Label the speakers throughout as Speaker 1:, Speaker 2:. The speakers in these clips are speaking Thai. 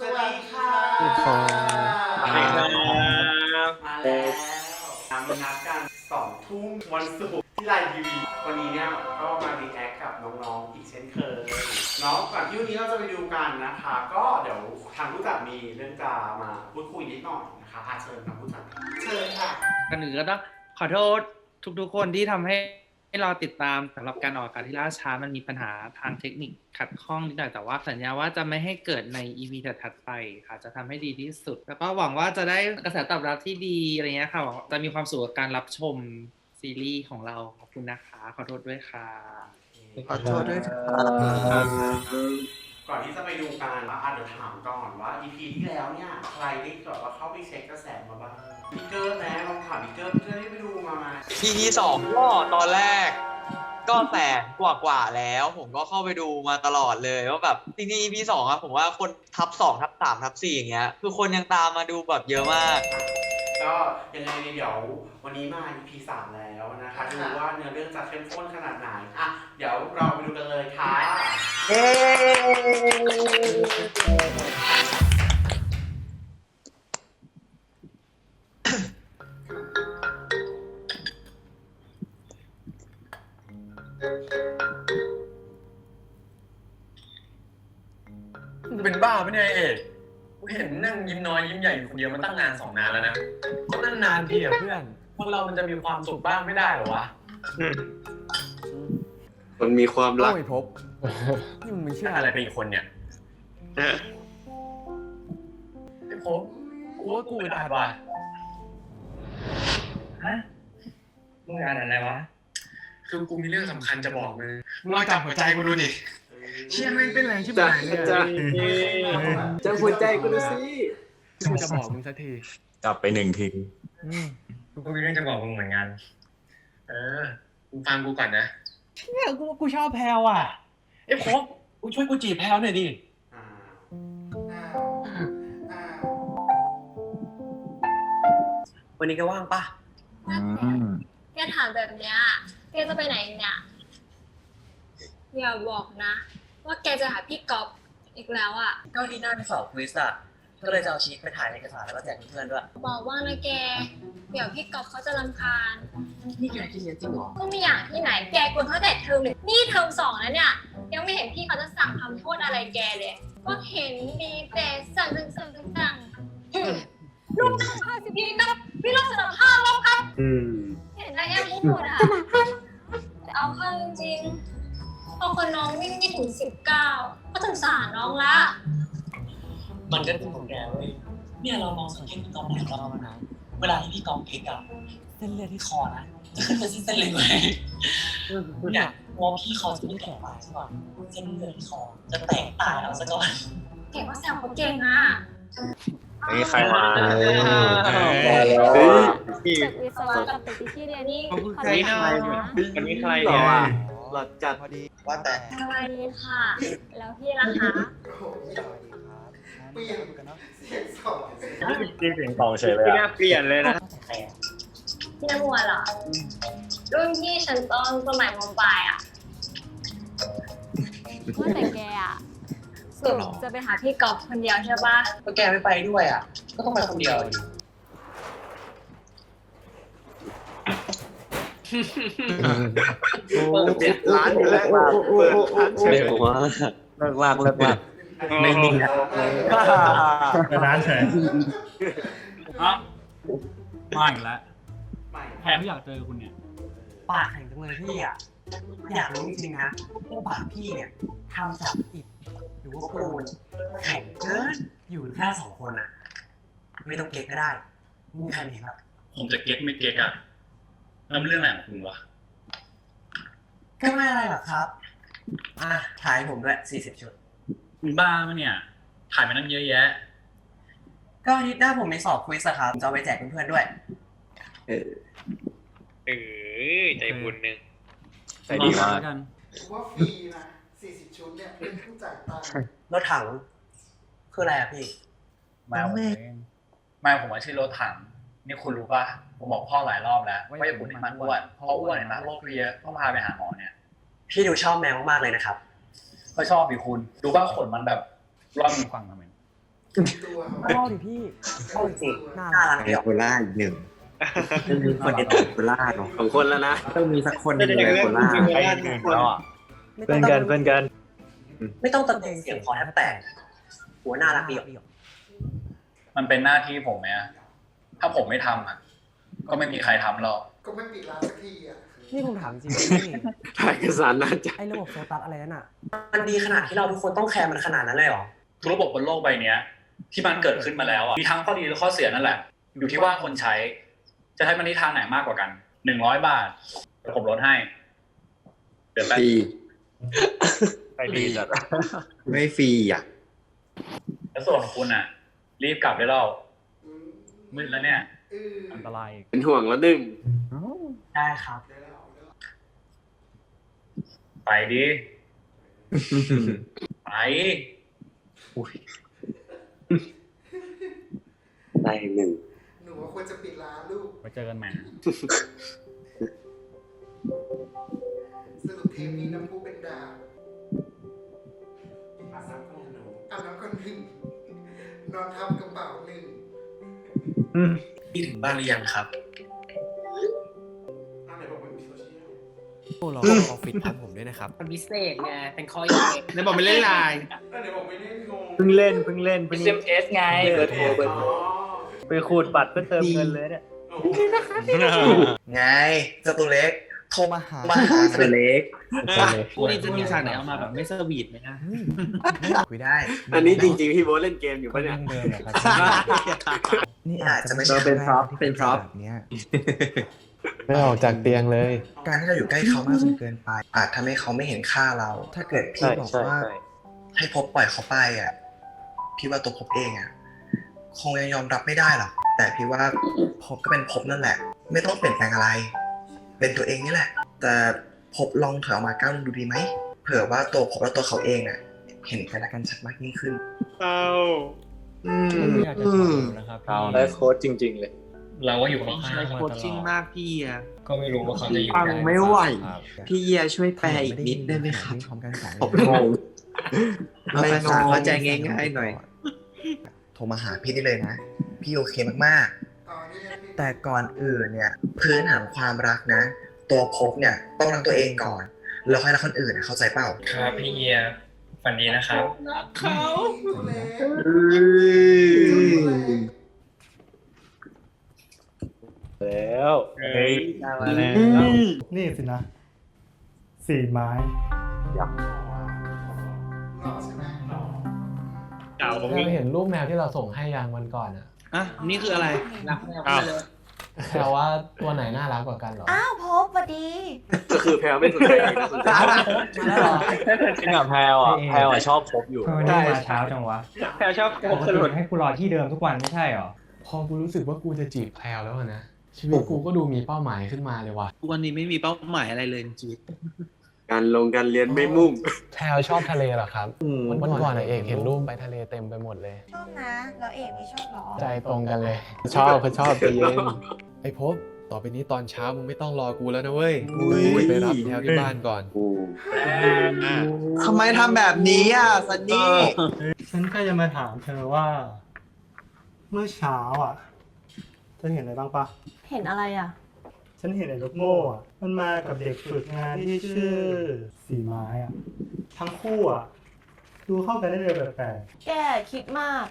Speaker 1: สวัสดีค่ะ
Speaker 2: สวัสดีครับ
Speaker 3: สวัสดีครับ
Speaker 1: มาแล้วมานัดกันสองทุ่มวันศุกร์ที่ไลน์ทีวีวันนี้เนี่ยก็มารีแอคกับน้องๆอีกเช่นเคยเนาะก่อนที่วันนี้เราจะไปดูกันนะคะ ก็เดี๋ยวทางผู้จัดมีเรื่องจะมาพูดคุยนิดหน่อยนะคะอาเชิญทางผู้จัดเชิญค่ะ
Speaker 2: กันหนึ่งก็ต้องขอโทษทุกๆคนที่ทำให้ ให้เราติดตามสำหรับการออกอากาศที่ล่าช้ามันมีปัญหาทางเทคนิคขัดข้องนิดหน่อยแต่ว่าสัญญาว่าจะไม่ให้เกิดใน EP ถัดไปค่ะ จะทำให้ดีที่สุด แล้วก็หวังว่าจะได้กระแสตอบรับที่ดีอะไรเงี้ยค่ะจะมีความสุขกับการรับชมซีรีส์ของเราขอบคุณนะคะ ขอโทษด้วยค่ะ
Speaker 3: ขอโทษด้วยค่ะ
Speaker 1: ก่อนที่จะไปดูกันว่าอะเดี๋ยวถามก่อนว่า EP ที่แล้วเนี่ยใครได้แบบว่าเข้าไปเช็คกระแสมาบ้างพี่เกิร์ลนะลองถามพี่เกิร์ลพี่เกิร์ได้ไปดูมาไหม
Speaker 3: EP สองก็ตอนแรก ก็แสนกว่ากว่าๆแล้ว ผมก็เข้าไปดูมาตลอดเลยว่าแบบจริงๆ EP สองอะผมว่าคนทับสองทับสามทับสี่อย่างเงี้ยคือคนยังตามมาดูแบบเยอะมาก
Speaker 1: ก็ยังไงเนี่ยเดี๋ยววันนี้มา EP สามแล้วนะคะดูว่าเนื้อเรื่องจะเข้มข้นขนาดไหนอะเดี๋ยวเราไปดูกันเลยค่ะ
Speaker 3: เย้
Speaker 4: มึงเป็นบ้าปะเนี่ยไอ้เอกกู เห็นนั่งยิ้มน้อยยิ้มใหญ่อยู่คนเดียวมาตั้งนานสองนานแล้วนะก็นั่นนานทีอะเพื่อนพวกเรามันจะมีความสุขบ้างไม่ได้เหรอวะ
Speaker 5: มันมีความรัก
Speaker 6: โอ้ยพบนี่มึงไม่เชื่
Speaker 4: เชื่
Speaker 6: อ
Speaker 4: ออะไรไปอีกคนเนี่ยไอ้ผมกูว่ากูเป็นอาบว่ะ
Speaker 2: ฮะมึงอ่านอะไรวะ
Speaker 4: คือกูมีเรื่องสำคัญจะบอกมึงมึงลองจับหัวใจกูดูดิ
Speaker 6: เชี่ยไม่งเป็นแรงชิบ
Speaker 5: จะ
Speaker 6: หายเนี่ย
Speaker 5: จะจะหัวใจกูดูสิ
Speaker 6: กูจะบอกมึงสักที
Speaker 7: จับไปหนึ่งที
Speaker 6: อืม
Speaker 4: กูมีเรื่องจะบอกมึงเหมือนกัน เออ กูฟังกูก่อนนะ
Speaker 6: เนี่ยกูกูชอบแพลวอะ
Speaker 4: ไอ้ผมกูช่วยกูจีบแพลวหน่อยดิ
Speaker 1: อ่า
Speaker 4: วันนี้แกว่างปะ
Speaker 8: แกถามแบบเนี้ยแกจะไปไหนเนี่ยอย่าบอกนะ ว่าแกจะหาพี่ก๊อฟอีกแล้วอะ
Speaker 9: ก็ที่หน้าไปสอบควิสอะก็เลยจะเอาชีตไปถ่ายในเอกสารแล้วก็แจกเพื่อนๆด้วย
Speaker 8: บอกว่านะแก เดี๋ยวพี่ก๊อฟเขาจะรำคาญ
Speaker 9: นี่แกคิดเรียนจริงเหรอ
Speaker 8: ก็ไม่อย่างที่ไหนแกกวนเขาแต่เทอมหนึ่งนี่เทอมสองแล้วเนี่ย ยังไม่เห็นพี่เขาจะสั่งทำโทษอะไรแกเลย ก็เห็นมีแต่สั่งสั่งสั่งสั่งสั่งอืมลูกค้าสิพี่ครับพี่ลองสารภาพแล้วครับ
Speaker 5: อืม
Speaker 8: เห็นนายแอมพูดอะ นน้องวิ่งไม่ถึงสิบเก้าก็สงสารน้องละ
Speaker 9: มันก็เป็นของแกเว้ยเนี่ยเรามองสังเกตพี่กองหลายรอบแล้วนะเวลาที่พี่กองพลิกอะเส้นเลือดที่คอนะจะขึ้นเป็นเส้นๆเลยเว้ยเนี่ยมองพี่คอจะไม่แข็งไปใช่ป่ะเส้นเลือดที่คอจะแตกตายเอาซะก่อน
Speaker 8: เก่งว่าแซวเขาเก่งอะ
Speaker 7: นี่ใครมา
Speaker 5: เฮ้ย
Speaker 8: จากวิศวะกับตึกที่เรียนนี่
Speaker 2: ขอบคุณ
Speaker 8: ขอ
Speaker 2: ครับ
Speaker 8: ณนะ
Speaker 2: วันนี้ใคร
Speaker 5: หล่
Speaker 2: เนี่
Speaker 5: อยอะ หล่อจัด
Speaker 9: ว่าแต่
Speaker 8: สวัสดีค่ะ แล้วพี่ล่ะคะ
Speaker 1: เปลี่ยนเสียงสอง
Speaker 4: จริงเสียงกองเฉยเลย
Speaker 2: ไม่
Speaker 4: อะ
Speaker 2: น่าเปลี่ยนเลยนะ
Speaker 9: ใครอะ
Speaker 8: พี่น้ำมัวเหรอ รุ่นพี่ฉันตอนสมัยมปลายอะว่าแต่แกอะสุดจะไปหาพี่กอล์ฟคนเดียวใช่ปะ
Speaker 9: ก็แกไม่ไปด้วยอะก็ต้องไปคนเดียว ดิ
Speaker 5: เจ็ดล้านอยู่แล้วเปิดร้านเฉย
Speaker 7: เรียว่าเลิกลากเลิกลาก
Speaker 2: ไม่มี
Speaker 4: ร้านเฉย
Speaker 10: อะมาอีกแล้ว
Speaker 1: ใหม่
Speaker 10: แพมอยากเจอคุณเนี่ย
Speaker 9: ปากแข็งจังเลยพี่อะอยากรู้จริงๆนะว่าปากพี่เนี่ยทำจากอิฐหรือว่าปูนแข็งเกินอยู่แค่สองคนอะไม่ต้องเก๊กก็ได้มีใครเห็นแบบ
Speaker 10: ผมจะเก็ตไม่เก็ตอะ แล้วมันเรื่องอะไรของคุณวะ
Speaker 9: ก็ไม่อะไรหรอกครับ อะถ่ายผมด้วยสี่สิบชุด
Speaker 10: คุณบ้าปะเนี่ย ถ่ายมานั่งเยอะแยะ
Speaker 9: ก็อาทิตย์หน้าผมมีสอบควิสอะครับจะเอาไปแจกเพื่อนๆด้วย
Speaker 2: เออใจบุญหนึ่ง
Speaker 7: ใจดีมาก
Speaker 10: แล้วกัน
Speaker 1: ว่าฟรีนะ40ชุดเนี่ยเป็นผู้จ่ายตังค์
Speaker 9: รถถัง คืออะไรอะพี่
Speaker 4: แมวผมเองแมวผมมาชื่อรถถัง นี่คุณรู้ป่ะผมบอกพ่อหลายรอบแล้วว่าอย่าปุ่นให้มันอ้วนเพราะอ้วนเนี่ยนะโรคเยอะต้องพาไปหาหมอเนี่ย
Speaker 9: พี่ดูชอบแมวมากๆเลยนะครับ
Speaker 4: ก็ชอบดิคุณดูว่าขนมันแบบร่อน
Speaker 10: ฟังทำไม
Speaker 9: ก
Speaker 6: เล่าดิพี่
Speaker 11: เข้าจริง
Speaker 6: น่า
Speaker 11: น่า
Speaker 6: รั
Speaker 11: รั
Speaker 6: ก
Speaker 11: กเดียว
Speaker 5: โคล่าอีกหนึ่งต้องมีคนในโคล่าเนาะสองคนแล้วนะต้องมีสักคนหนึงในโคล่า
Speaker 12: เพื่อนกันเพื่อนกัน
Speaker 11: ไม่ต้องตะโกนเสียงคอแทบแตกหัวน่ารักเดียว
Speaker 4: มันเป็นหน้าที่ผมไหมอะ ถ้าผมไม่ทำอะ ก็ไม่มีใครทำหรอก
Speaker 1: ก็ไม่ปิดร้านสักทีอะ
Speaker 6: นี่ผมถามจริงพี่
Speaker 5: ถ่ายเอกสารน่าจะ
Speaker 6: ไอ้ระบบโซตัสอะไรนั่นอะ
Speaker 11: มันดีขนาดที่เราทุกคนต้องแคร์มันขนาดนั้นเลยเหรอ
Speaker 4: ทุกระบบบนโลกใบเนี้ย ที่มันเกิดขึ้นมาแล้วอะมีทั้งข้อดีและข้อเสียนั่นแหละ อยู่ที่ว่าคนใช้ จะใช้มันในทางไหนมากกว่ากันหนึ่งร้อยบาทเดี๋ยวผมลดให้เดี๋ยวแป๊บ
Speaker 5: ฟรี
Speaker 12: ไปดีจัด
Speaker 5: ไม่ฟรีอะ
Speaker 4: แล้วส่วนของคุณอะ รีบกลับได้แล้ว มืดแล้วเนี่ย
Speaker 6: อันตราย
Speaker 5: เป็นห่วงแล้วหนึ่ง
Speaker 11: ได้ครับ
Speaker 4: ไปดิไป
Speaker 5: ได้หนึ่ง
Speaker 1: หนูว่าควรจะปิดร้านลูก
Speaker 6: ไปเจอกันใหม่
Speaker 1: สรุปเทปนี้น้ำพุเป็นดาวอาบน้ำคนหนึ่งอาบน้ำคนหนึ่งนอนทับกระเป๋าหนึ่ง
Speaker 11: พี่ถึงบ้านหรือยังครับ
Speaker 1: อันไหนบอกว่ามีโซเชียล
Speaker 6: โอ้เราออฟฟิศทำผมด้วยนะครับ
Speaker 2: มันพิเศษไง เป็นคอยในบอกไม่เล่นไลน์
Speaker 1: อันไหนบอกไม่เล่นงง
Speaker 12: เพิ่งเล่นเพิ่งเล่นเพิ่ง
Speaker 4: SMS ไง
Speaker 12: เบอร์โทรเบอร์โทร
Speaker 1: อ๋อ
Speaker 12: ไปขูดบัตรเพื่อเติมเงินเลยเนี่ย
Speaker 1: โอ้โห
Speaker 11: ไงเจ้าตัวเล็ก
Speaker 6: โทรมาหา
Speaker 11: มาหา
Speaker 5: ตัวเล็ก
Speaker 2: คู่นี้จะมีฉากไหนเอามาแบบไม่สวีทไหมนะ
Speaker 6: คุยได้
Speaker 5: อันนี้จริงๆ พี่โบ๊ทเล่นเกมอยู่ปะเนี่ย
Speaker 6: เดิมเหรอครับ
Speaker 11: นี่อาจจะไม่
Speaker 5: เรา
Speaker 11: ใช่
Speaker 5: เป็นพร็อพเป็นพร็อพ
Speaker 6: แบบเนี้ย
Speaker 7: ไม่ออกจากเตียงเลย
Speaker 11: การที่เราอยู่ใกล้เขามากจนเกินไป อาจทำให้เขาไม่เห็นค่าเรา ถ้าเกิดพี่
Speaker 12: ใช่
Speaker 11: บอก
Speaker 12: ใช่
Speaker 11: ว่า
Speaker 12: ใช่
Speaker 11: ให้พบปล่อยเขาไปอะ พี่ว่าตัวพบเองอะ คงยังยอมรับไม่ได้หรอก แต่พี่ว่าพบก็เป็นพบนั่นแหละ ไม่ต้องเปลี่ยนแปลงอะไร เป็นตัวเองนี่แหละ แต่พบลองถอยออกมาก้าวหนึงดูดีไหม เผื่อว่าตัวพบและตัวเขาเองอะ เห็นกันและกันชัดมากยิ่งขึ้น
Speaker 5: อืม
Speaker 6: ไม่อยากจะถามนะครับ
Speaker 12: เอาได้โค้ดจริง ๆ เลย
Speaker 13: เราก็อยู่
Speaker 2: ใช่
Speaker 13: ข้างๆ
Speaker 2: โค
Speaker 13: มาต
Speaker 2: ช
Speaker 13: ล
Speaker 2: ชิ่ง
Speaker 13: อด
Speaker 2: มากพี่อะ
Speaker 13: ก็ไม่รู้ว่าเขาจะอยู่
Speaker 5: ฟัง
Speaker 13: ด้
Speaker 5: ไม่ไหว
Speaker 6: ครับ
Speaker 5: พี่เยียช่วยแปลอีกนิดได้ไหมครับ
Speaker 6: พร้อมกันสาย
Speaker 5: ผมงงไม่ภาษาเข้าใจง่ายๆหน่อย
Speaker 11: โทรมาหาพี่ได้เลยนะ พี่โอเคมาก
Speaker 1: ตอนนี้ยังไม่
Speaker 11: ๆแต่ก่อนอื่นเนี่ยพื้นฐานความรักนะ ตัวพบเนี่ยต้องรักตัวเองก่อน แล้วค่อยรักคนอื่นนะเข้าใจเปล่า
Speaker 13: ครับพี่เอีย ฝันดีนะครับ
Speaker 2: เขา
Speaker 1: ตัวเล็ก
Speaker 12: แล้วเฮ้ยได้มาแล้ว
Speaker 6: นี่สินะ สี่ไม้
Speaker 1: หล่อใช่ไหมหล่อ
Speaker 12: เก่า
Speaker 7: เราเห็นรูปแมวที่เราส่งให้ยังวันก่อนอะ
Speaker 2: อะนี่คืออะไรรักแมวไปเลย
Speaker 7: แปลว่าตัวไหนน่ารักกว่ากันเหรอ
Speaker 14: อ้าวพบสวัสดี
Speaker 5: ก็คือแพลไม่สนใจนะสนใจ
Speaker 12: จริงอะแพลวอะแพลวอะชอบพบอยู่
Speaker 6: ทำไมนี่มาเช้าจังวะ
Speaker 12: แพลวชอบ
Speaker 6: ปกติให้กูรอที่เดิมทุกวันไม่ใช่หรอ
Speaker 7: พอกูรู้สึกว่ากูจะจีบแพลวแล้วอะนะชีวิตกูก็ดูมีเป้าหมายขึ้นมาเลยว่ะ
Speaker 2: วันนี้ไม่มีเป้าหมายอะไรเลยในชีวิต
Speaker 5: การลงการเรียนไม่มุ่ง
Speaker 7: แพลวชอบทะเลเหรอครับวันวันก่อนอะเอกเห็นรูปไปทะเลเต็มไปหมดเลย
Speaker 14: ชอบนะ แล้วเอกไม่ชอบหรอ
Speaker 7: ใจตรงกันเลย ชอบเขาชอบใจเย็น ไอ้พบต่อไปนี้ตอนเช้ามึงไม่ต้องรอกูแล้วนะเว้ย
Speaker 5: อุ้ย
Speaker 7: ไปรับแพลวที่บ้านก่อน
Speaker 5: ทำไมทำแบบนี้อะซันนี่
Speaker 6: ฉันก็จะมาถามเธอว่า เมื่อเช้าอะฉันเห็นอะไรบ้างปะ
Speaker 14: เห็นอะไรอะ
Speaker 6: ฉันเห็นไอ้ลูกโม่อะมันมากับเด็กฝึกงานที่ชื่อ สีไม้อะ ทั้งคู่อะ ดูเข้ากันได้เลยแปลก
Speaker 15: แกคิดมาก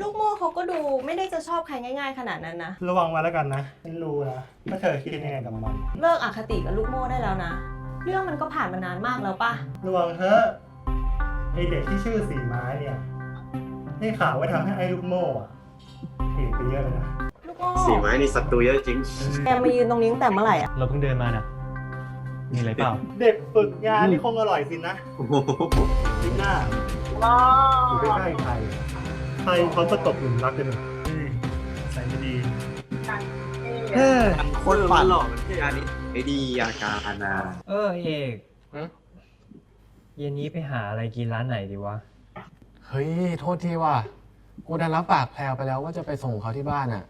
Speaker 15: ลูกโม่เขาก็ดูไม่ได้จะชอบใครง่าย ๆ ขนาดนั้นนะ
Speaker 6: ๆระวังไว้แล้วกันนะฉันรู้นะว่าเธอคิดยังไงกับมัน
Speaker 15: เลิกอคติกับลูกโม่ได้แล้วนะ เรื่องมันก็ผ่านมานานมากแล้วป่ะ
Speaker 6: ระวังเถอะไอเด็กที่ชื่อสีไม้เนี่ยได้ข่าวว่าทำให้ไอ้ลูกโม่อะเปลี่ยนไปเยอะเลยนะ
Speaker 15: ลูกโม่
Speaker 5: สีไม้นี่ศัตรูเยอะจริง
Speaker 15: แกมายืนตรงนี้ตั้งแต่เมื่อไหร่อะ
Speaker 6: เราเพิ่งเดินมานะมีอะไรเปล่า เด็กฝึกงานนี่คงอร่อยสินะลิน่าอยู่ใกล้ๆใครใค รเขาก็ตกหลุมรักกันหมดใส่ไม่ดี
Speaker 5: เฮ้ยโคตรฝันหรอกอันนี้ไม่ดีอาการนะ
Speaker 6: เออเอกเย็นนี้ไปหาอะไรกินร้านไหนดีวะ
Speaker 7: เฮ้ย โทษทีว่ะ กูดันรับปากแพลวไปแล้วว่าจะไปส่งเขาที่บ้านอะ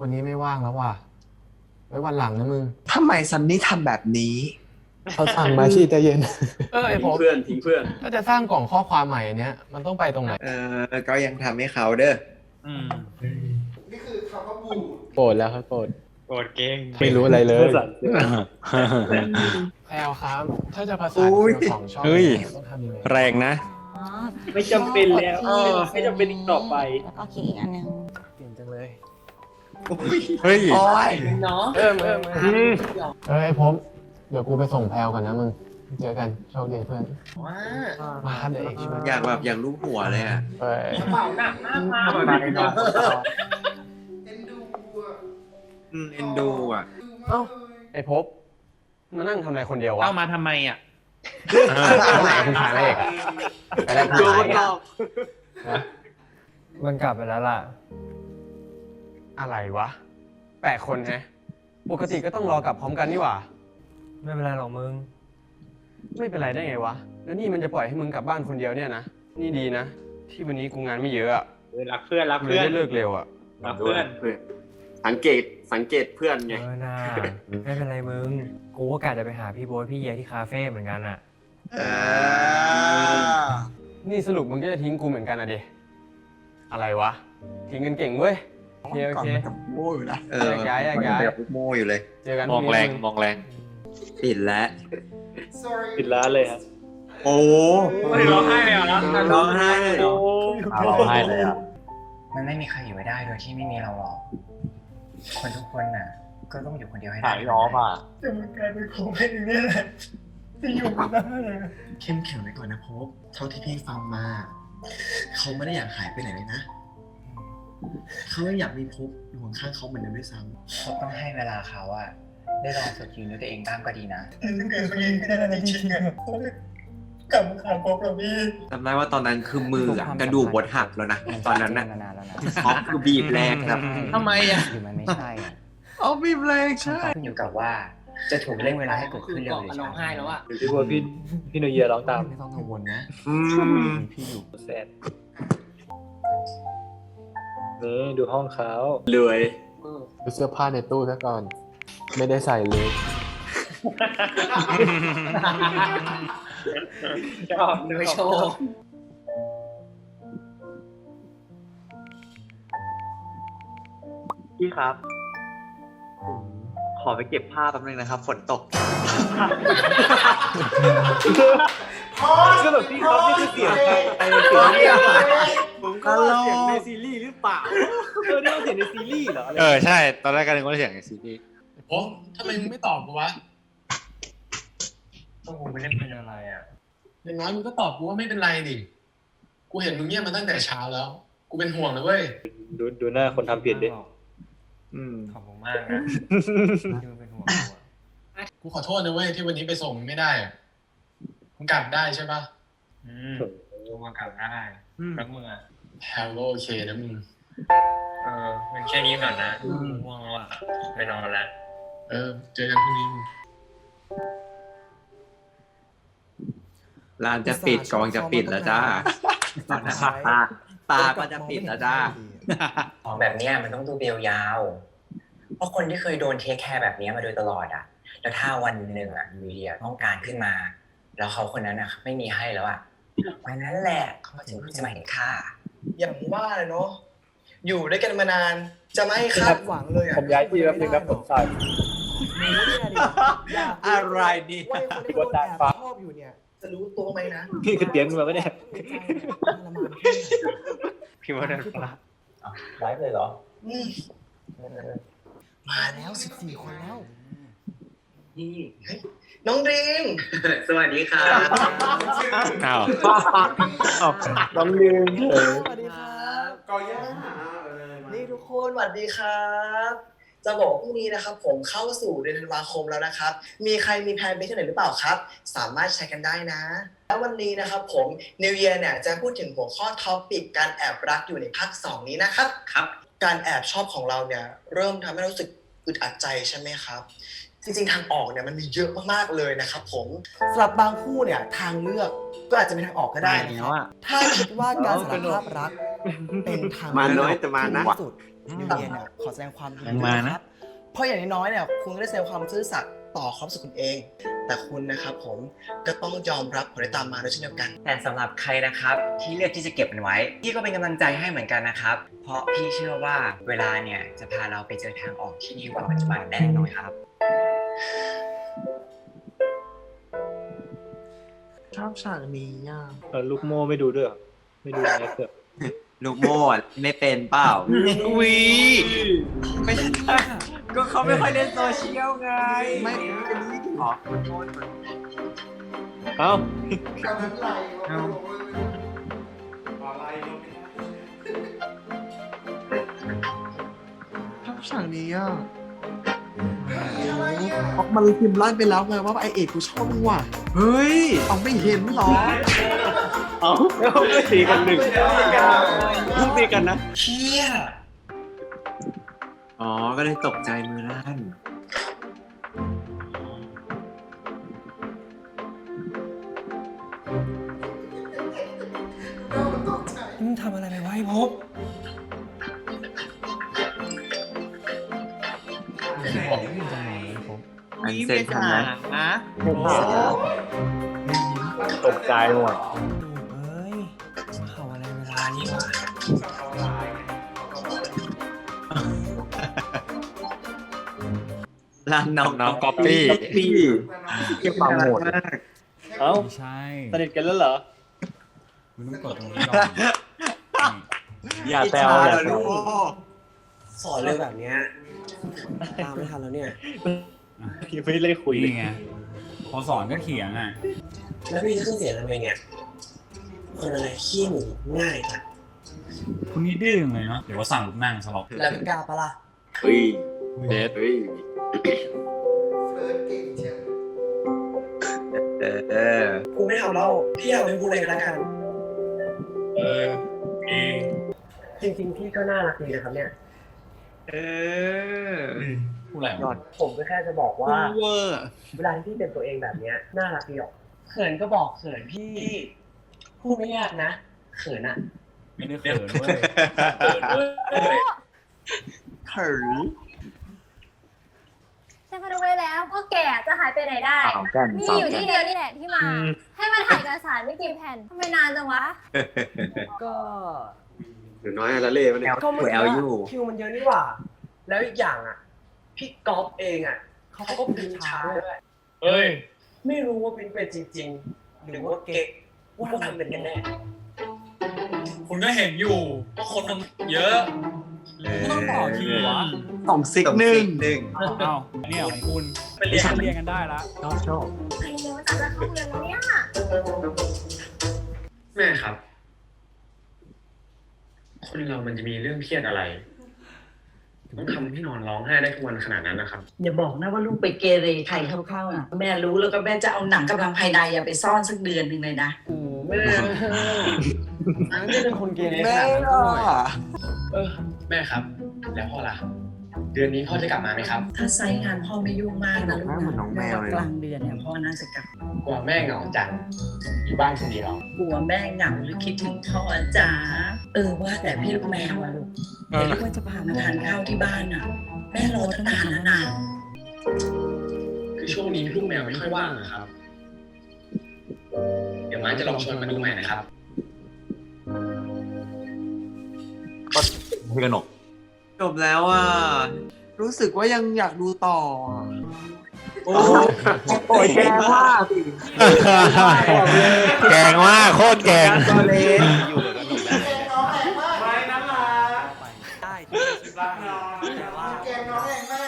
Speaker 7: วันนี้ไม่ว่างแล้วว่ะ ไว้วันหลังนะมึง
Speaker 5: ทำไมซันนี่ทำแบบนี้
Speaker 10: เขาสั่งมาชีใจเย็น
Speaker 16: เออไอ
Speaker 5: ทิ้
Speaker 16: ผ
Speaker 5: ง
Speaker 16: ม
Speaker 5: เพื่อนทิ้งเพื่อน
Speaker 16: ถ้าจะสร้างกล่องข้อความใหม่อันเนี้ยมันต้องไปตรงไหน
Speaker 5: เออก็ยังทำให้เขาเด้อ
Speaker 2: อืม
Speaker 6: นี่คือคำว่าบูด
Speaker 10: โกรธแล้วครับโกรธ
Speaker 17: โกรธเก่ง
Speaker 10: ไม่รู้อะไรเลย
Speaker 16: แพลวครับ ถ้าจะประสาน
Speaker 5: อุ้ย
Speaker 16: เกี่ยวกับสองช่อง
Speaker 10: เฮ้ย
Speaker 16: เนี่ยต้องทำยังไง
Speaker 10: แรงนะ
Speaker 13: ไม่จำเป็นแล้วไม่จำเป็นอีกต่อไป
Speaker 18: แล้วก็คิดอีกอันหนึง
Speaker 16: เปลี่ยนจังเลย
Speaker 10: เฮ้ย
Speaker 5: โอ้ย
Speaker 13: เนาะ
Speaker 16: เออเออเออเออไอผม เดี๋ยวกูไปส่งแพลวก่อนนะมึง เจอกันโชคดีเพื่อน
Speaker 13: ว้า
Speaker 16: มาครับเดี๋ยวเอกช่วย
Speaker 5: อยากแบบอยากลูบหัวเลยอะ
Speaker 16: ไป
Speaker 13: กระเป๋าหนักมากมา
Speaker 6: เอ็นดูอะ
Speaker 5: อืมเอ็นดูอะ
Speaker 16: เอ้าไอภพมานั่งทำอะไรคนเดียววะ
Speaker 2: เอามาทำไมอะ
Speaker 16: เอาไหนคุณชายพระเอกอะไปแล้วคุณชายอะ
Speaker 19: มันกลับไปแล้วล่ะ
Speaker 16: อะไรวะแปลกคนแฮะ ปกติก็ต้องรอกลับพร้อมกันนี่หว่า
Speaker 19: ไม่เป็นไรหรอกมึง
Speaker 16: ไม่เป็นไรได้ไงวะ แล้วนี่มันจะปล่อยให้มึงกลับบ้านคนเดียวเนี่ยนะ นี่ดีนะ ที่วันนี้กูงานไม่เยอะอะ
Speaker 17: รักเพื่อนรัก
Speaker 16: เลย
Speaker 17: เพื่อน
Speaker 16: ได้เลิกเร็วอะ
Speaker 17: รักเพื่อน
Speaker 5: สังเกตสังเกตเพื่อนไง
Speaker 19: เออน่าไม่เป็นไรมึง กูก็กะจะไปหาพี่โบ๊ทพี่เยที่คาเฟ่เหมือนกันอะ
Speaker 16: นี่สรุปมึงก็จะทิ้งกูเหมือนกันอะเดอะไรวะ ทิ้งกันเก่งเว้ยโอเคโอเค
Speaker 5: โม่อยู่นะเออ
Speaker 16: แยกย้ายแยกย้าย
Speaker 5: แบบโม่อยู่เลย
Speaker 16: เจอกัน
Speaker 10: มองแรง
Speaker 16: พ
Speaker 10: มองแรง
Speaker 5: ปิดแล้ว
Speaker 6: sorry
Speaker 17: ปิดร้านเลยครับ
Speaker 5: โอ้
Speaker 17: ไม่ร้องไห้เลยเหรอ
Speaker 5: ร้องไห้เลยเหรอ
Speaker 10: เอาเราให้เลยอะ
Speaker 13: มันไม่มีใครอยู่ไม่ได้โดยที่ไม่มีเราหรอก คนทุกคนน่ะ ก็ต้องอยู่คนเดียวให้ได้
Speaker 10: หายล้อป่ะ
Speaker 19: แต่มันกลายเป็นของเป็นอย่างนี้แหละที่อยู่ไม่ได้เลย
Speaker 13: เข้มแข็งไว้ก่อนนะพบเท่าที่พี่ฟังมา เขาไม่ได้อยากหายไปไหนเลยนะ เขายังอยากมีพบอยู่ข้างๆเขาเหมือนเดิมด้วยซ้ำพบต้องให้เวลาเขาอะ ได้ลองฝึกยืนด้วยตัวเองบ้างก็ดีนะ
Speaker 19: ถ้าเกิดเขายิงไม่ได้อะไรจริงๆอะเขาจะกลับมาขาพบเราพี่
Speaker 5: จำได้ว่าตอนนั้นคือมืออะกระดูกบดหักแล้วนะตอนนั้นน่ะท็อปคือบีบแรงครับ
Speaker 2: ทำไมอะ
Speaker 13: หรือมันไม่ใช่อะ
Speaker 5: เอาบีบแรงใช่
Speaker 13: ขึ้นอยู่กับว่า จะถูกเร่งเวลาให้เกิดขึ้นเร็วหรือช้า
Speaker 2: ร้องไห้แล้วอะ
Speaker 17: หรือที่ว่าพี่พี่หนูเยียร้องตาม
Speaker 13: ไม่ต้องกังวลนะ
Speaker 5: อืม
Speaker 13: มีพี่อยู่
Speaker 17: แซดนี่ดูห้องเขา
Speaker 5: เลย
Speaker 10: ดูเสื้อผ้าในตู้ซะก่อน ไม่ได้ใส่เลย
Speaker 17: ชอบ
Speaker 2: เลยโชว์
Speaker 3: พี่ครับผมขอไปเก็บผ้าแป๊บนึงนะครับ ฝนตก
Speaker 17: ก็แบบพี่เขาไม่ได้เสียงใครใครเสียงเนี่ยผมก็ว่าเสียงในซีรีส์หรือเปล่าเออนี่มันเสียงในซีรีส์เหรออะไร
Speaker 10: เออใช่ ตอนแรกก็นึกว่าเสียงในซีรีส์
Speaker 16: โอ้ทำไมมึงไม่ตอบกูวะ
Speaker 13: ต้องไม่ได้เป็นอะไรอะ
Speaker 16: อย่างน้อยมึงก็ตอบกูว่าไม่เป็นไรดิ กูเห็นมึงเงียบมาตั้งแต่เช้าแล้ว กูเป็นห่วงนะเว้ย
Speaker 17: ดูดูหน้าคนทำผิดดิ
Speaker 10: อืม
Speaker 13: ขอบคุณมากนะที่มึงเป็นห่วงกูอะ
Speaker 16: กูขอโทษนะเว้ยที่วันนี้ไปส่งมึงไม่ได้อะมึงกลับได้ใช่ปะ
Speaker 13: อืมกูมากลับได้รักมึงอะ
Speaker 16: แพลก็โอเคนะมึง
Speaker 13: เออมันแค่นี้ก่อนนะง่วงแล้วอะไปนอนแล้ว
Speaker 16: เออ เจอกันพรุ่งนี้มึง
Speaker 5: ร้านจะปิดกองจะปิดแล้วจ้าตาตาก็จะปิดแล้วจ้า
Speaker 13: ของแบบเนี้ยมันต้องดูเบลยาว เพราะคนที่เคยโดนเทคแคร์แบบเนี้ยมาโดยตลอดอะ แล้วถ้าวันหนึ่งอะอยูดีอะต้องการขึ้นมา แล้วเขาคนนั้นอะ ไม่มีให้แล้วอะวันนั้นแหละเขาถึงจะมาเห็นค่า
Speaker 11: อย่างว่าเลยเนาะอยู่ด้วยกันมานานจะไม่ให้คาดหวังเลยอะ
Speaker 17: ผมย้ายที่แป๊บนึงนะผมใส่
Speaker 5: อะไรนี่
Speaker 11: ว่าคนที่โดนแอบชอบอยู่เนี่ยจะรู้ตัวไหมนะ
Speaker 17: พี่คือเตรียมมาไม่ได้
Speaker 10: พี่ว่าได้ปะ
Speaker 13: ไลฟ์เลยเหรอ
Speaker 11: อืมมาแล้วสิบสี่คนแล้ว
Speaker 13: นี่
Speaker 11: น้องดรีม
Speaker 13: สวัสดีครับ
Speaker 10: อ้าวอ้าวน้องลืมเฉย
Speaker 11: สวัสดีครับ
Speaker 6: กอย่าเออมา
Speaker 11: นี่ทุกคนสวัสดีครับ จะบอกพรุ่งนี้นะครับผมเข้าสู่เดือนธันวาคมแล้วนะครับ มีใครมีแพลนไปที่ไหนหรือเปล่าครับ สามารถแชร์กันได้นะ แล้ววันนี้นะครับผม New Year เนี่ยจะพูดถึงหัวข้อท็อปิกการแอบรักอยู่ในภาค2นี้นะครับ
Speaker 13: ครับ
Speaker 11: การแอบชอบของเราเนี่ยเริ่มทำให้เรารู้สึกอึดอัดใจใช่ไหมครับจริงๆ ทางออกเนี่ยมันมีเยอะมากๆเลยนะครับผมสำหรับบางคู่เนี่ยทางเลือกก็อาจจะเป็นทางออกก็ได้นะครับถ้าคิดว่าการสารภาพรัก เป็นทาง
Speaker 5: มา
Speaker 11: เลื
Speaker 5: น้อย
Speaker 11: อก
Speaker 5: แต่มานะ
Speaker 11: ที่ดีที่สุดนิวเยียร์เนี่ยขอแสดงความยินดีนะครับ เพราะอย่างน้อยๆเนี่ยคุณก็ได้แสดงความซื่อสัตย์
Speaker 9: ต่อความรู้สึกคุณเอง แต่คุณนะครับผมก็ต้องยอมรับผลที่ตามมาด้วยเช่นเดียวกัน
Speaker 13: แต่สำหรับใครนะครับ ที่เลือกที่จะเก็บมันไว้ พี่ก็เป็นกำลังใจให้เหมือนกันนะครับ เพราะพี่เชื่อว่าเวลาเนี่ยจะพาเราไปเจอทางออกที่ดีกว่าปัจจุบันแน่นอนครับ
Speaker 11: ชอบฉากนี้อะ
Speaker 6: เออลูกโม่ไม่ดูด้วยเหรอไม่ดูอะไรเถอะ
Speaker 5: ลูกโม่อะไม่เป็นเปล่า
Speaker 3: อุ้ย
Speaker 5: ไม่ใช่ก็เขาไม่ค่อยเล่นโซเชียลไงไม่อ๋อ
Speaker 6: เอ้า
Speaker 11: ชอบฉากนี้อะเพราะมันพิมพ์ลั่นไปแล้วไงว่าไอเอกกูชอบมึงว่ะ
Speaker 5: เฮ้ย
Speaker 11: เอาไม่เห็นหรอ
Speaker 6: เอ้าไม่ตีกันหนึ่งต้องตีกันนะ
Speaker 1: เชี่ย
Speaker 5: อ๋อ ก็เลยตกใจมือลั่น
Speaker 1: มึงทำอะไรไปไว้พบ
Speaker 5: อันเซ็นทำไหม
Speaker 3: นะ
Speaker 6: ตกใจหมด
Speaker 1: เวลานี้วะ
Speaker 5: ลั่นน้อง
Speaker 6: น้องก๊อปปี้
Speaker 5: ปี้
Speaker 6: เก็บความโหดเอ้า
Speaker 4: ใช่
Speaker 6: สนิทกันแล้วเหรอ
Speaker 4: มึงต้องกดตรงนี้ก่อน
Speaker 6: อย่าแซวอย่าแซว
Speaker 9: สอนเรื่องแบบเนี้ยตามไม่ทันแล้วเนี่ย
Speaker 6: ยังไม่ได้คุยเลย
Speaker 4: นี่ไงพอสอนก็เถียงอะ
Speaker 9: แล้วพี่จะขึ้นเสียงทำไมเนี่ยคนอะไรขี้หนูง่ายจัง
Speaker 4: คุณนี่ดื้อจังเลยเนาะเดี๋ยวว่าสั่งลูกนั่งสล็อก
Speaker 9: แล้วพี่กล้าปะล่ะ
Speaker 5: เฮ้ย
Speaker 6: เดท
Speaker 5: เฮ้ยเออเออ
Speaker 9: กูไม่ทำแล้วพี่เอาเป็นกูเลยละกัน
Speaker 10: เออดี
Speaker 9: จริงๆพี่ก็น่ารักดีนะครับเนี่ย
Speaker 3: เออ
Speaker 4: พูดอะไรวะ
Speaker 9: ผมก็แค่จะบอกว่า
Speaker 3: เวอร์
Speaker 9: เวลาที่พี่เป็นตัวเองแบบเนี้ยน่ารักดีหรอกเขินก็บอกเขินพี่ พูดไม่ยากนะ เขินอะ
Speaker 4: ไม่ได้เขินเว้ย
Speaker 10: เปิดด้วย
Speaker 5: เขิน
Speaker 8: ฉันก็รู้ไว้แล้วว่าแกจะหายไปไหนได้
Speaker 5: สาวกัน
Speaker 8: มี
Speaker 5: สาว
Speaker 8: อยู่
Speaker 5: กั
Speaker 8: ที่
Speaker 5: น
Speaker 8: เดียวนี่แหละที่มา ให้มาถ่ายเอกสารไม่กี่แผ่นทำไมนานจังวะ
Speaker 9: ก็
Speaker 5: หนูน้อยอะไรเล่มันเนี่ย
Speaker 9: ก็เหมือน
Speaker 5: แอล
Speaker 9: ว่า
Speaker 5: ยู
Speaker 9: คิวมันเยอะนี่หว่า แล้วอีกอย่างอะ พี่ก๊อฟเองอะเขาก็พิมพ์ช้าด้วย
Speaker 10: เฮ้ย
Speaker 9: ไม่รู้ว่าเป็นเป็นจริง ๆ หรือว่าเก๊กว่าทำเป็นกันแน่
Speaker 10: คุณก็เห็นอยู่ว่าคนมันเยอะ
Speaker 4: ก็ต้องต่อคิววะ
Speaker 5: สองซิกหนึ่งหนึ่ง
Speaker 4: เอ้าเนี่ยของคุณ
Speaker 10: ไปเรียน
Speaker 4: เรียนกันได้ละ
Speaker 5: ชอบชอบ
Speaker 8: ใครเร็วจังจะเข้าเรียนแล้วเนี่ย
Speaker 19: แม่ครับ คนเรามันจะมีเรื่องเครียดอะไรต้องทำให้นอนร้องไห้ได้ทุกวันขนาดนั้นนะครับ
Speaker 20: อย่าบอกนะว่าลูกไปเกเรใครเข้าๆอะแม่รู้แล้วก็แม่จะเอาหนังกำลังภายในอะไปซ่อนสักเดือนหนึ่งเลยนะ
Speaker 9: แม่ไม่เป็นคนเกเรข
Speaker 5: แม่
Speaker 9: นาดนั้น
Speaker 5: อ่
Speaker 9: ด้วยะ
Speaker 19: เออแม่ครับ แล้วพ่อล่ะ เดือนนี้พ่อจะกลับมาไหมครับ
Speaker 20: ถ้าไซต์งานพ่อไม่ยุ่งมากนะลูก
Speaker 5: เหมือนน้
Speaker 20: นะ
Speaker 5: องแมวเลย
Speaker 20: กลางเดือนเนี่ยพ่อน่าจะกลับ
Speaker 19: กลัวแม่เหงาจังอยู่บ้านคนเดียว
Speaker 20: กลัวแม่เหงาหรือคิดถึงพ่อจ๋า เออว่าแต่พี่ลูกแมวอะลูกเห็นว่าจะพามาทานข้าวที่บ้านอะ แม่รอตั้งนานแล้วนะ
Speaker 19: คือช่วงนี้ลูกแมวไม่ค่อยว่างอะครับเดี๋ยว ม้าจะลองชวนมาดูใหม่นะครับ
Speaker 6: พี่กนก
Speaker 5: จบแล้วอะ
Speaker 11: รู้สึกว่ายังอยากดูต่ออะ
Speaker 5: โอ้โอ้ยแกว่า
Speaker 6: แกงมากโคตรแกง
Speaker 5: ตอนเล็ก
Speaker 21: ไม่น่ารักได้รักน้องแกงน้องเองแม่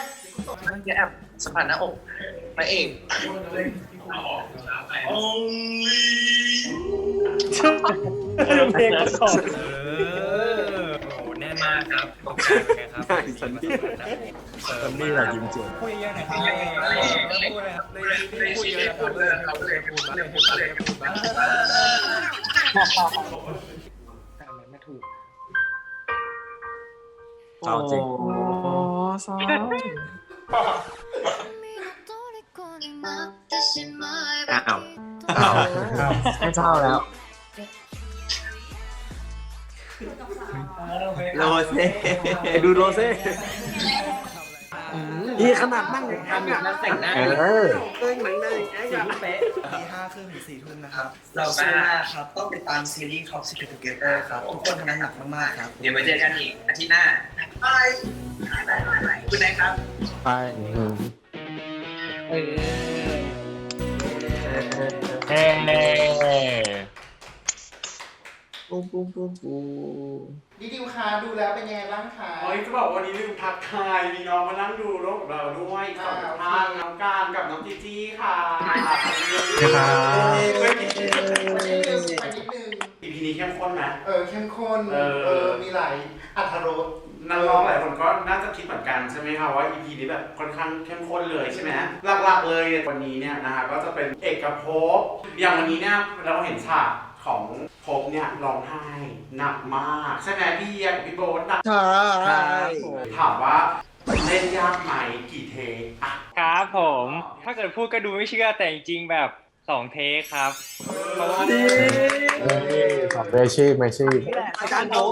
Speaker 9: อย่าแอบสัมผัสหน้าอกพระเอก
Speaker 6: เพลงก็ชอบ
Speaker 19: แน่มากครับตกใจเหมือนกันครับ
Speaker 5: ใช่สันนี่
Speaker 6: ซันนี่แหละยิ้มเจ๋ง
Speaker 19: คุยเยอะหน่อยครับพูดเลยครับในชีวิตพูดเลยครับพูดเลยพูดเลยพูดเลยพูดเลย
Speaker 3: ไม่ถูก
Speaker 6: เอาจริง
Speaker 11: โอ้ซอ
Speaker 5: อ้าวอ้าวไม่เศร้าแล้วโรเซ่
Speaker 6: ดูโรเซ่
Speaker 11: อืม
Speaker 5: นี่ขนาดนั่งอย่างนั้นนั่งแต่งหน้า
Speaker 11: เออ
Speaker 5: เต้นหนังหน้าอย่างนี้
Speaker 11: สี่
Speaker 5: อะ
Speaker 11: ทุ่มเป๊ะตีห้าครึ่งถึงสี่ทุ่มนะครับ เราช่วงหน้าครับต้องติดตามซีรีส์ Toxic Together ครับ ทุกคนทำงานหนักมากๆครับ
Speaker 13: เดี๋ยวมาเจอกันอีกอาทิตย์หน้า
Speaker 11: บายคุณนายครับ
Speaker 7: ไป
Speaker 22: เฮ้
Speaker 5: ปุ้มปุ้มปุ้มปุ้ม
Speaker 1: ดิดิวคะดูแล้วเป็นยังไงบ้างคะเฮ้ยจะบอกวันนี้ลืมทักทายมีน้องมานั่งดูโลกเราด้วยสองท่านน้องการกับน้องจีจี้ค่ะอีพีนี้เข้มข้นไหม
Speaker 6: เออเข้มข้น
Speaker 1: เออ
Speaker 6: เออมีหลายอัธรส
Speaker 1: นักร้องหลายคนก็น่าจะคิดเหมือนกันใช่ไหมคะว่า EP นี้แบบค่อนข้างเข้มข้นเลยใช่ไหมหลักๆเลยวันนี้เนี่ยนะฮะก็จะเป็นเอกภพอย่างวันนี้เนี่ยเราเห็นฉากของภพเนี่ยร้องไห้หนักมาก ใช่ไหมพี่เยียกับพี่โบ๊ทหนัก
Speaker 5: ใช่
Speaker 1: ถามว่าเล่นยากไหมกี่เทคอะ
Speaker 12: ครับผม ถ้าเกิดพูดก็ดูไม่เชื่อแต่จริงๆแบบ สองเทคครับเพราะว่า
Speaker 7: ของเรชีพไม่ชีพ
Speaker 5: อาจารย์ผม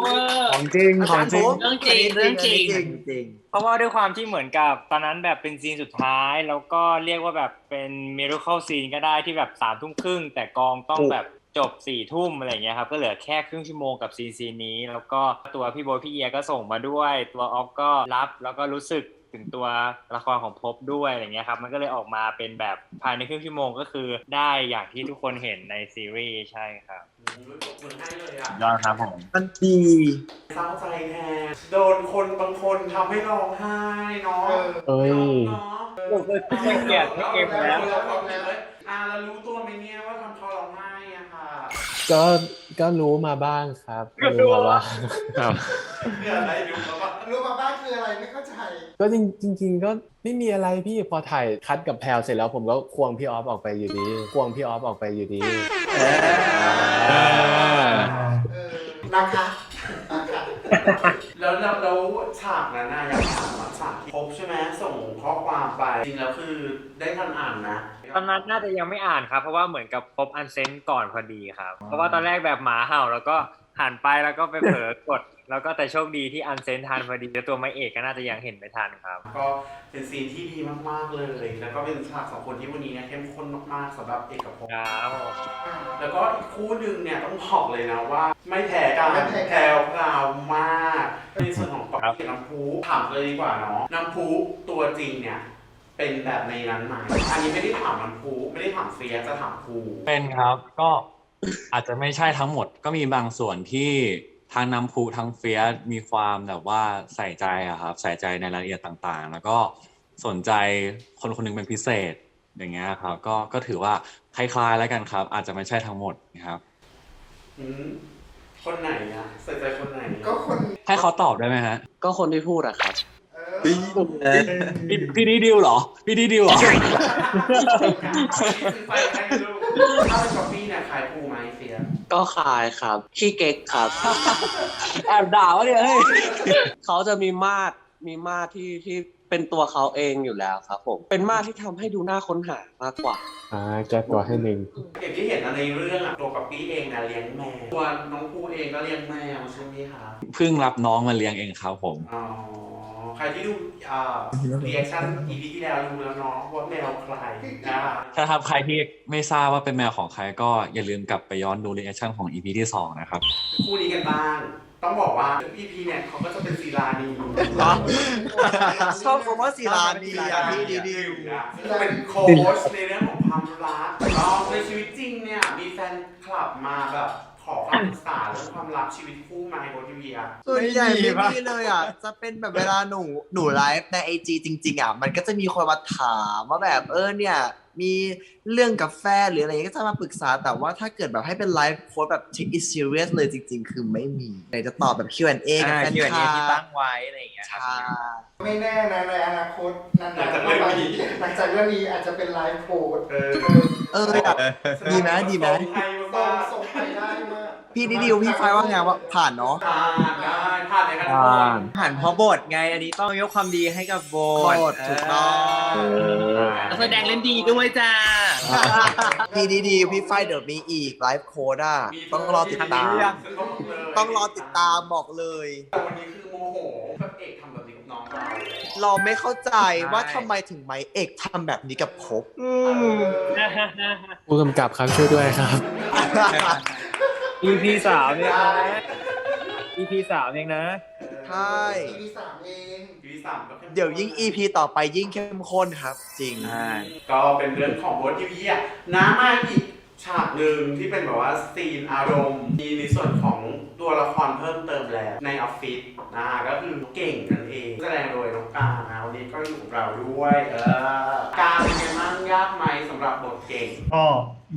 Speaker 7: ของจริงของจริง
Speaker 12: เรื่องจริงเรื่องจริง
Speaker 5: จริง
Speaker 12: เพราะว่าด้วยความที่เหมือนกับตอนนั้นแบบเป็นซีนสุดท้าย แล้วก็เรียกว่าแบบเป็นมิราเคิลซีนก็ได้ที่แบบสามทุ่มครึ่ง แต่กองต้องแบบจบสี่ทุ่มอะไรอย่างเงี้ยครับ ก็เหลือแค่ครึ่งชั่วโมงกับซีนซีนนี้ แล้วก็ตัวพี่โบทพี่เอียก็ส่งมาด้วย ตัวออฟก็รับแล้วก็รู้สึก ถึงตัวละครของภพบด้วยอะไรเงี้ยครับมันก็เลยออกมาเป็นแบบภายในครึ่งชั่วโมงก็คือได้อย่างที่ทุกคนเห็นในซีรีส์ใช่ครับ
Speaker 1: เหมือนให้เลยอะ
Speaker 22: ยอดครับผม
Speaker 5: มันดี
Speaker 1: เศร้าใจแทนโดนคนบางคนทำให้ร้องไห้เนาะ
Speaker 7: เอ้ย
Speaker 1: เนาะ
Speaker 12: ผมเคยเกลียดไม่เกมแล้ว
Speaker 1: อ่าแล้วรู้ตัวไหมเนี่ยว่าทำเขาร้องไห้อะค่ะ
Speaker 7: ก็ ก็รู้มาบ้างครับ รู้มาว่าครับ
Speaker 1: เกิดอะไรรู้มาบ้าง
Speaker 6: รู้มาบ้างคืออะไรไม่เข้าใจ
Speaker 7: ก็จริงจริงๆก็ไม่มีอะไรพี่พอถ่ายคัดกับแพลวเสร็จแล้วผมก็ควงพี่ออฟออกไปอยู่ดี ควงพี่ออฟออกไปอยู่ดี
Speaker 6: นะคะนะคะ
Speaker 1: แล้วแล้วแล้วฉากนั้นนะอยากถามว่าฉากที่พบใช่ไหมส่งข้อความไป จริงแล้วคือได้ทันอ่านนะ
Speaker 12: ตอนนั้นน่าจะยังไม่อ่านครับ เพราะว่าเหมือนกับพบอันเซนก่อนพอดีครับ เพราะว่าตอนแรกแบบหมาเห่าแล้วก็ หันไปแล้วก็ไปเผลอกด แล้วก็แต่โชคดีที่อันเซนทันพอดีแล้วตัวไม่เอกก็น่าจะยังเห็นไม่ทันครับ
Speaker 1: ก็เป็นซีนที่ดีมากๆเลย แล้วก็เป็นฉากสองคนที่วันนี้เนี่ยเข้มข้นมากๆสำหรับเอกภพ
Speaker 12: ครับผม
Speaker 1: แล้วก็อีกคู่หนึ่งเนี่ยต้องบอกเลยนะว่า ไม่แพ้กัน
Speaker 6: ไม่แพ้กัน
Speaker 1: แพรวพราวมากในส่วนของก๊อฟกับน้ำพุถามเลยดีกว่าเนาะน้ำพุตัวจริงเนี่ยเป็นแบบในนั้นไหมอันนี้ไม่ได้ถามน้ำพุไม่ได้ถามเฟียสจะถามครู
Speaker 10: เป็นครับก็ อาจจะไม่ใช่ทั้งหมดก็มีบางส่วนที่ทั้งน้ำพุทั้งเฟียสมีความแบบว่าใส่ใจอะครับ ใส่ใจในรายละเอียดต่างๆ แล้วก็สนใจคนคนหนึงเป็นพิเศษอย่างเงี้ยครับ ก็ก็ถือว่าคล้ายๆแล้วกันครับ อาจจะไม่ใช่ทั้งหมดนะครับ
Speaker 1: อืมคนไหนอะใส่ใจคนไหนอะ
Speaker 6: ก็คน
Speaker 10: ให้เขาตอบได้ไหมฮะ
Speaker 5: ก็คนที่พูดอะครับ
Speaker 10: พี่พี่ดีดิวเหรอ พี่ดีดิวเหรอ
Speaker 1: ไปใครดู ถ้าเป็นก๊อปปี้เนี่ยขายครูไหมเฟียส
Speaker 5: ก็คายครับขี้เก๊กครับ
Speaker 10: แอบด่าวะเนี่ยเฮ้ย
Speaker 5: เขาจะมีมาดมีมาดที่ที่เป็นตัวเขาเองอยู่แล้วครับผม เป็นมาดที่ทำให้ดูน่าค้นหามากกว่า
Speaker 7: อ่าแก้ตัวให้หนึ่ง
Speaker 1: อย่างที่เห็นนะในเรื่องอะตัวก๊อปปี้เองนะเลี้ยงแมวตัวน้องภูเองก็เลี้ยงแมวใช่ไหมคะ
Speaker 10: เพิ่งรับน้องมาเลี้ยงเองครับผม
Speaker 1: อ๋อ ใครที่ดูอ่ารีแอคชั่น EP ที่แล้วรู้แล้วเนาะว่าแมวใครนะ
Speaker 10: ถ้าครับใครที่ไม่ทราบว่าเป็นแมวของใครก็อย่าลืมกลับไปย้อนดูรีแอคชั่นของ EP ที่ 2 นะครับ
Speaker 1: คู่นี้กันบ้าง ต้องบอกว่า EP เนี่ยเขาก็จะเป็นศิลานี
Speaker 5: ชอบคำว่าศิลานีอะพี่ดีดี
Speaker 1: เป็นโค้ชในเรื่องของความรักก็ในชีวิตจริงเนี่ยมีแฟนคลับมาแบบข อคำปรึกษาเรื่องความรักชีวิตคู่ไหมโบทีวีอะ
Speaker 5: ส่วนใหญ่ไม่มีเลยอะ จะเป็นแบบเวลาหนูหนูไลฟ์ในไอจจริง ๆ อะ มันก็จะมีคนมาถามว่าแบบเออเนี่ย มีเรื่องกับแฟนหรืออะไรก็จะมาปรึกษาแต่ว่าถ้าเกิดแบบให้เป็นไลฟ์โค้ดแบบ take it serious เลยจริง ๆ คือไม่มีไหนจะตอบแบบ Q&A กับแฟนคลับ
Speaker 3: ที่ตั้งไว้อะไรอย่างเงี้ยครับ
Speaker 5: ใช่
Speaker 6: ไม่แน่นะในอนาคตนาน
Speaker 1: หลัง
Speaker 6: ๆ
Speaker 1: จากเรื่องนี้
Speaker 6: หลังจากเรื่องนี้อาจจะเป็นไลฟ์โพส
Speaker 1: เออ
Speaker 5: เอออยากดีไหมดีไหม
Speaker 1: ส่งให้
Speaker 6: ส่
Speaker 1: มาง
Speaker 6: ส่งไปได้มาก
Speaker 5: พี่ดิดิวพี่ไฟว่าไงว่าผ่านเนาะ
Speaker 1: ผ่านได้ผ่านในขณะ
Speaker 5: หันเพราะบทไง อันนี้ต้องยกความดีให้กับบทถูกต้อง
Speaker 2: นักแสดงเล่นดีด้วยจ้า
Speaker 5: พี่ดีดีๆพี่ไฟเดี๋ยวมีอีกไลฟ์โค้ดอะต้องรอติดตาม ต้องรอติดตามบอกเลย
Speaker 1: แต่วันนี้คือโมโหกับเอกทำแบบนี้กับน้องเรา
Speaker 5: เราไม่เข้าใจว่าทำไมถึงไมเอกทำแบบนี้กับภพ
Speaker 7: ผู้กำกับครับช่วยด้วยครับ
Speaker 12: EP สามเนี่ยนะ EP สามเองนะ
Speaker 5: ใช่
Speaker 1: ทีสามเองทีสามก็เข้มข้น
Speaker 5: เดี๋ยวยิ่ง EP ต่อไปยิ่งเข้มข้นครับ จริง
Speaker 1: ก็เป็นเรื่องของบททีวีอะน้ำมาอีกฉากหนึ่งที่เป็นแบบว่าซีนอารมณ์ มีในส่วนของตัวละครเพิ่มเติมแล้วในออฟฟิศนะก็คือเก่งนั่นเองแสดงโดยน้องการนะวันนี้ก็อยู่กับเราด้วย เออการเป็นไงบ้างยากไหมสำหรับบทเก่ง
Speaker 6: ก็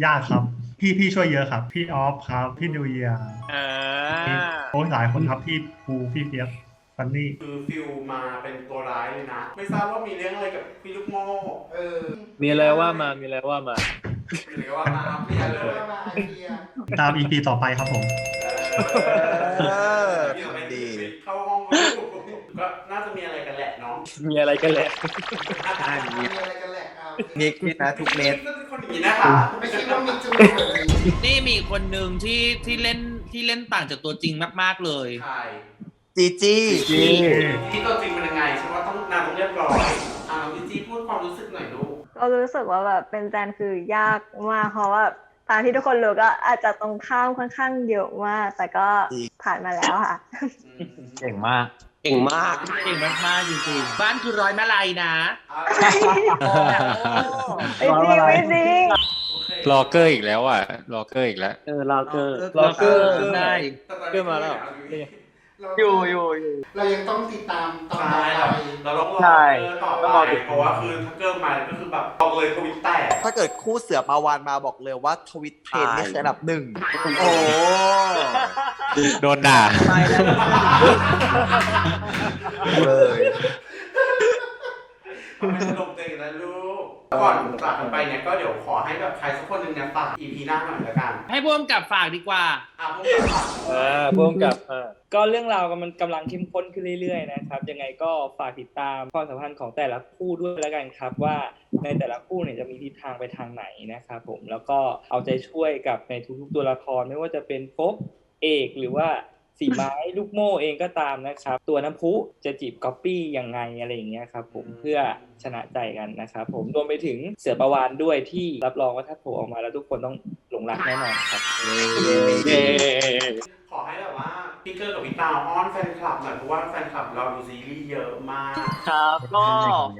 Speaker 6: ยากครับ พี่พี่ช่วยเยอะครับ พี่ออฟครับ พี่นิวเยียร์
Speaker 12: อ่า
Speaker 6: โอ้ยหลายคนครับพี่ภูพี่เฟียสฟันนี่
Speaker 1: คือฟิลมาเป็นตัวร้ายเลยนะ ไม่ทราบว่ามีเรื่องอะไรกับพี่ลูกโม่เออ
Speaker 12: มีอะไรว่ามา มีอะไรว่ามา
Speaker 1: หรือว่ามาเพียเลยมาเพีย
Speaker 6: ตาม EP ต่อไปครับผม
Speaker 5: เออ
Speaker 1: ดีเข้าห้องลูกก็น่าจะมีอะไรกันแหละเนาะ
Speaker 12: มีอะไรกันแหละ
Speaker 1: มีอะไรกันแหละเอา
Speaker 5: นิกนะทุกเม็ด
Speaker 1: เป็น คนอย่างนี้นะคะ ไม่คิดว่ามีจุดเลย
Speaker 2: นี่มีอีกคนหนึ่งที่ที่เล่นที่เล่นต่างจากตัวจริงมากๆเลย
Speaker 1: ใช่
Speaker 5: จีจี้
Speaker 1: ที่ตัวจริงเป็นยังไงฉันว่าต้องนางต้องเรียบร้อยอ่าน้องจีจี้พูดความรู้สึกหน่อยลูก
Speaker 15: ก็รู้สึกว่าแบบเป็นแจนคือยากมากเพราะว่าตามที่ทุกคนรู้ก็อาจจะตรงข้ามค่อนข้างเยอะมากแต่ก็ผ่านมาแล้วค่ะ
Speaker 3: เก่งมาก
Speaker 5: เก่งมาก
Speaker 2: เก่งมากๆจริงๆบ้านคือร้อยมาลัยนะ
Speaker 15: ไม่จริงไม่จริง
Speaker 10: รอเกอร์อีกแล้วอะรอเกอร์อีกแล้ว
Speaker 12: เออลาเกอร์
Speaker 5: ลาเกอร์
Speaker 12: ได้
Speaker 1: เกิดมาแล้ว
Speaker 3: อยู่อยู่อยู่
Speaker 1: เรายังต้องติดตามต่อไปเราต้องรอ
Speaker 3: ใช่
Speaker 1: เกอร์ต่อ
Speaker 3: ต้องรอ
Speaker 1: ไป
Speaker 3: ติด
Speaker 1: เพราะว่าคือถ้าเกิร์มาก็คือแบบบอกเลยทวิตแตก
Speaker 5: ถ้าเกิดคู่เสือปาวานมาบอกเลยว่าทวิตเทรนนี่คืออันดับหนึ่งโอ้
Speaker 10: โดนด่า
Speaker 5: ไปแล้วเลย
Speaker 1: ทำไมสนุกจังนะลู กก่อนจากกันไปเนี่ยก็เดี๋ยวขอให้แบบใครสักคนหนึ่งเนี่ยฝาก EP หน้าหน่อยละกัน
Speaker 2: ให้พ่วงกับฝากดีกว่า
Speaker 1: อะพวกเราฝาก
Speaker 12: อ่าพ่วงกับอ่าก็เรื่องราวมันกำลังเข้มข้นขึ้นเรื่อยๆนะครับ ยังไงก็ฝากติดตามความสัมพันธ์ของแต่ละคู่ด้วยแล้วกันครับ ว่าในแต่ละคู่เนี่ยจะมีทิศทางไปทางไหนนะครับผมแล้วก็เอาใจช่วยกับในทุกๆตัวละครไม่ว่าจะเป็นภพบเอกหรือว่า สีไม้ลูกโม่เองก็ตามนะครับ ตัวน้ำพุจะจีบก๊อปปี้ยังไงอะไรอย่างเงี้ยครับผมเพื่อชนะใจกันนะครับผมรวมไปถึงเสือประวานด้วยที่รับรองว่าถ้าโผล่ออกมาแล้วทุกคนต้องหลงรักแน่นอนครับเย้
Speaker 1: ขอให้แบบว่าพี่เกอร์กับพี่ตาวอ้อนแฟนคลับหน่อยเพราะว่าแฟนคลับเราดูซีรีส์เยอะมาก
Speaker 3: ครับก็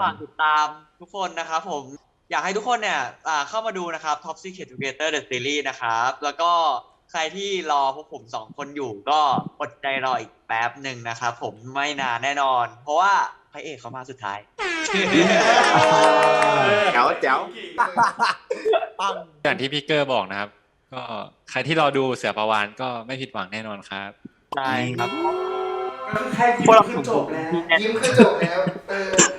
Speaker 3: ฝากติดตามทุกคนนะครับผมอยากให้ทุกคนเนี่ยอ่าเข้ามาดูนะครับ Top Secret Together the Series นะครับ แล้วก็ ใครที่รอพวกผมสองคนอยู่ก็อดใจรออีกแป๊บหนึ่งนะครับผมไม่นานแน่นอน เพราะว่าพระเอกเขามาสุดท้าย
Speaker 5: แจ๋วแจ๋วปัง
Speaker 10: อย่างที่พี่เกอร์บอกนะครับ ก็ใครที่รอดูเสือประวานก็ไม่ผิดหวังแน่นอนครับ
Speaker 3: ใช่ครับ
Speaker 1: ก็คือแค่ยิ้มคือจบแล้วยิ้มคือจบแล้วเออ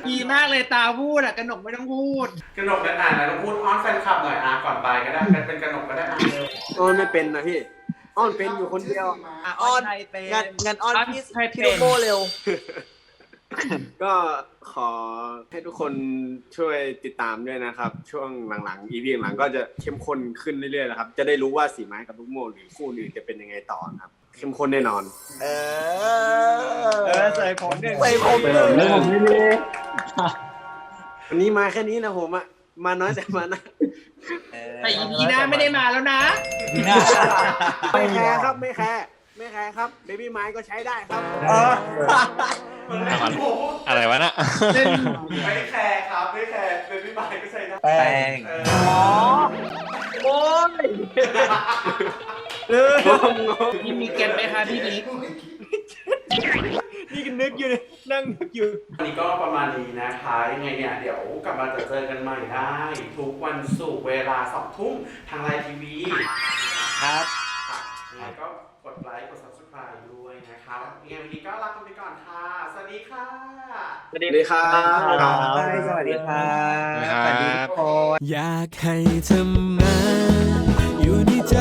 Speaker 2: ดีมากเลยตาพูดอะกระหนกไม่ต้องพูด
Speaker 1: กระหนกได้อ่านแล้วต้องพูดอ้อนแฟนคลับหน่อยอะก่อนไปก็ได้กันเป็นกระหนกก็ได้อะเร็ว
Speaker 17: อ้อนไม่เป็นนะพี่ อ้อนเป็นอยู่คนเดียว
Speaker 5: อะอ้อนงานงานอ้อนพี่
Speaker 2: ใครเป็น
Speaker 5: พี่โลโก้เร็ว
Speaker 17: ก็ขอให้ทุกคนช่วยติดตามด้วยนะครับ ช่วงหลังๆ EP หลังๆก็จะเข้มข้นขึ้นเรื่อยๆแล้วครับ จะได้รู้ว่าสีไม้กับลูกโม่หรือคู่อื่นจะเป็นยังไงต่อครับ เข้มข้นแน่นอน
Speaker 5: เอ
Speaker 12: เออใส่ผมหนึ่ง
Speaker 5: ใส่ผมหนึ่ง
Speaker 17: วันนี้มาแค่นี้นะผมอะมาน้อยแต่มานะ
Speaker 2: แต่อีพีหน้าไม่ได้มาแล้วนะ
Speaker 17: ไม่แคร์ครับไม่แคร์ไม่แคร์ครับเบบี้ไม้ก็ใช้ได้ครับ
Speaker 10: อะไรวะน่ะ
Speaker 1: ไม่แคร์ครับไม่แคร์เป็นพี่ไม้ก็ใส่ได้
Speaker 5: แป้ง
Speaker 1: เออ
Speaker 3: โอ้ย
Speaker 2: พี่มีเก็ตไหมคะพี่นิก
Speaker 17: นี่ก็นึกอยู่เลยนั่งนึกอยู่
Speaker 1: วันนี้ก็ประมาณนี้นะคะ ยังไงเนี่ย เดี๋ยวกลับมาเจอกันใหม่ได้ ทุกวันศุกร์เวลาสองทุ่มทางไลน์ทีวี
Speaker 2: ครับ
Speaker 1: ค่ะยังไงก็กดไลค์ กด subscribe ด้วยนะครับยังไงวันนี้ก็ลากันไปก่อนค่ะ สวัสดีค่ะ
Speaker 17: สวัสดีครับ
Speaker 5: สวัสดีค่ะ
Speaker 10: สวัสดีครับ
Speaker 5: ทุกคน
Speaker 23: อยากให้เธอมาอยู่ในใจ